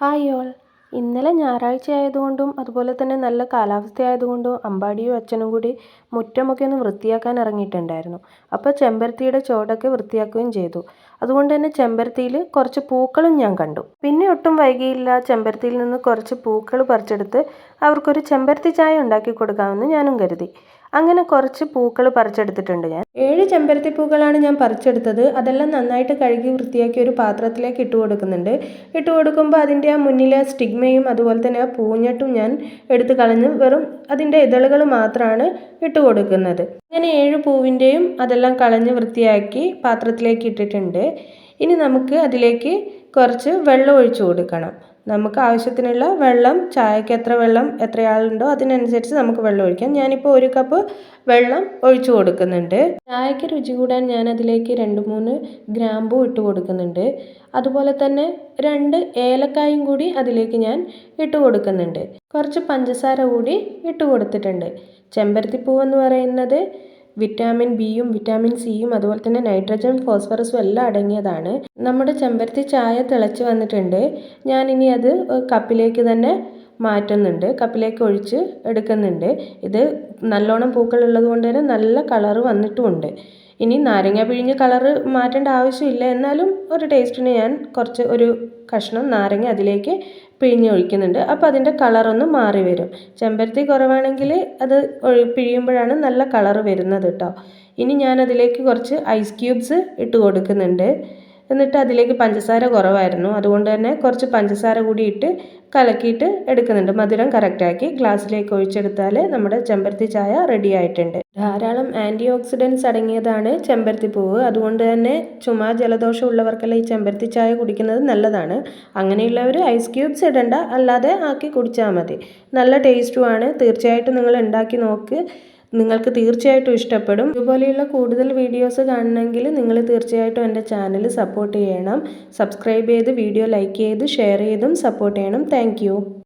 Hi all. ഇന്നലെ ഞായറാഴ്ച ആയതുകൊണ്ടും അതുപോലെ തന്നെ നല്ല കാലാവസ്ഥ ആയതുകൊണ്ടും അമ്പാടിയും അച്ഛനും കൂടി മുറ്റമൊക്കെ ഒന്ന് വൃത്തിയാക്കാൻ ഇറങ്ങിയിട്ടുണ്ടായിരുന്നു. അപ്പോൾ ചെമ്പരത്തിയുടെ ചോടൊക്കെ വൃത്തിയാക്കുകയും ചെയ്തു. അതുകൊണ്ട് തന്നെ ചെമ്പരത്തിയിൽ കുറച്ച് പൂക്കളും ഞാൻ കണ്ടു. പിന്നെ ഒട്ടും വൈകിയില്ല ചെമ്പരത്തിയിൽ നിന്ന് കുറച്ച് പൂക്കൾ പറിച്ചെടുത്ത് അവർക്കൊരു ചെമ്പരത്തി ചായ ഉണ്ടാക്കി കൊടുക്കാമെന്ന് ഞാനും കരുതി. അങ്ങനെ കുറച്ച് പൂക്കൾ പറിച്ചെടുത്തിട്ടുണ്ട് ഞാൻ. ഏഴ് ചെമ്പരത്തി പൂക്കളാണ് ഞാൻ പറിച്ചെടുത്തത്. അതെല്ലാം നന്നായിട്ട് കഴുകി വൃത്തിയാക്കി ഒരു പാത്രത്തിലേക്ക് ഇട്ട് കൊടുക്കുന്നുണ്ട്. ഇട്ട് കൊടുക്കുമ്പോൾ അതിന്റെ ആ മുന്നിലെ സ്റ്റിഗ്മയും അതുപോലെ തന്നെ ആ പൂഞ്ഞട്ടും ഞാൻ എടുത്ത് കളഞ്ഞ് വെറും അതിന്റെ ഇതളുകൾ മാത്രമാണ് ഇട്ട് കൊടുക്കുന്നത്. അങ്ങനെ ഏഴ് പൂവിന്റെയും അതെല്ലാം കളഞ്ഞ് വൃത്തിയാക്കി പാത്രത്തിലേക്ക് ഇട്ടിട്ടുണ്ട്. ഇനി നമുക്ക് അതിലേക്ക് കുറച്ച് വെള്ളം ഒഴിച്ചു കൊടുക്കണം. നമുക്ക് ആവശ്യത്തിനുള്ള വെള്ളം ചായക്ക് എത്ര വെള്ളം എത്രയാളുണ്ടോ അതിനനുസരിച്ച് നമുക്ക് വെള്ളം ഒഴിക്കാം. ഞാനിപ്പോൾ ഒരു കപ്പ് വെള്ളം ഒഴിച്ചു കൊടുക്കുന്നുണ്ട്. ചായക്ക് രുചി കൂടാൻ ഞാൻ അതിലേക്ക് രണ്ട് മൂന്ന് ഗ്രാമ്പൂ ഇട്ട് കൊടുക്കുന്നുണ്ട്. അതുപോലെ തന്നെ രണ്ട് ഏലക്കായും കൂടി അതിലേക്ക് ഞാൻ ഇട്ട് കൊടുക്കുന്നുണ്ട്. കുറച്ച് പഞ്ചസാര കൂടി ഇട്ട് കൊടുത്തിട്ടുണ്ട്. ചെമ്പരത്തിപ്പൂവെന്ന് പറയുന്നത് വിറ്റാമിൻ ബിയും വിറ്റാമിൻ സിയും അതുപോലെ തന്നെ നൈട്രജൻ ഫോസ്ഫറസും എല്ലാം അടങ്ങിയതാണ്. നമ്മുടെ ചെമ്പരത്തി ചായ തിളച്ച് വന്നിട്ടുണ്ട്. ഞാനിനി അത് കപ്പിലേക്ക് തന്നെ മാറ്റുന്നുണ്ട്. കപ്പിലേക്ക് ഒഴിച്ച് എടുക്കുന്നുണ്ട്. ഇത് നല്ലോണം പൂക്കളുള്ളത് കൊണ്ട് തന്നെ നല്ല കളറ് വന്നിട്ടുമുണ്ട്. ഇനി നാരങ്ങ പിഴിഞ്ഞ് കളറ് മാറ്റേണ്ട ആവശ്യമില്ല. എന്നാലും ഒരു ടേസ്റ്റിന് ഞാൻ കുറച്ച് ഒരു കഷ്ണം നാരങ്ങ അതിലേക്ക് പിഴിഞ്ഞ് ഒഴിക്കുന്നുണ്ട്. അപ്പോൾ അതിന്റെ കളറൊന്ന് മാറി വരും. ചെമ്പരത്തി കുറവാണെങ്കിൽ അത് പിഴിയുമ്പോഴാണ് നല്ല കളറ് വരുന്നത് കേട്ടോ ഇനി ഞാനതിലേക്ക് കുറച്ച് ഐസ് ക്യൂബ്സ് ഇട്ട് കൊടുക്കുന്നുണ്ട്. എന്നിട്ട് അതിലേക്ക് പഞ്ചസാര കുറവായിരുന്നു. അതുകൊണ്ട് തന്നെ കുറച്ച് പഞ്ചസാര കൂടി ഇട്ട് കലക്കിയിട്ട് എടുക്കുന്നുണ്ട്. മധുരം കറക്റ്റാക്കി ഗ്ലാസ്സിലേക്ക് ഒഴിച്ചെടുത്താൽ നമ്മുടെ ചെമ്പരത്തി ചായ റെഡി ആയിട്ടുണ്ട്. ധാരാളം ആന്റി ഓക്സിഡൻസ് അടങ്ങിയതാണ് ചെമ്പരത്തി പൂവ്. അതുകൊണ്ട് തന്നെ ചുമ ജലദോഷം ഉള്ളവർക്കെല്ലാം ഈ ചെമ്പരത്തി ചായ കുടിക്കുന്നത് നല്ലതാണ്. അങ്ങനെയുള്ളവർ ഐസ് ക്യൂബ്സ് ഇടണ്ട. അല്ലാതെ ആക്കി കുടിച്ചാൽ മതി. നല്ല ടേസ്റ്റുമാണ് തീർച്ചയായിട്ടും നിങ്ങൾ ഉണ്ടാക്കി നോക്ക്. നിങ്ങൾക്ക് തീർച്ചയായിട്ടും ഇഷ്ടപ്പെടും. ഇതുപോലെയുള്ള കൂടുതൽ വീഡിയോസ് കാണണമെങ്കിൽ നിങ്ങൾ തീർച്ചയായിട്ടും എന്റെ ചാനൽ സപ്പോർട്ട് ചെയ്യണം. സബ്സ്ക്രൈബ് ചെയ്ത് വീഡിയോ ലൈക്ക് ചെയ്ത് ഷെയർ ചെയ്തും സപ്പോർട്ട് ചെയ്യണം. താങ്ക്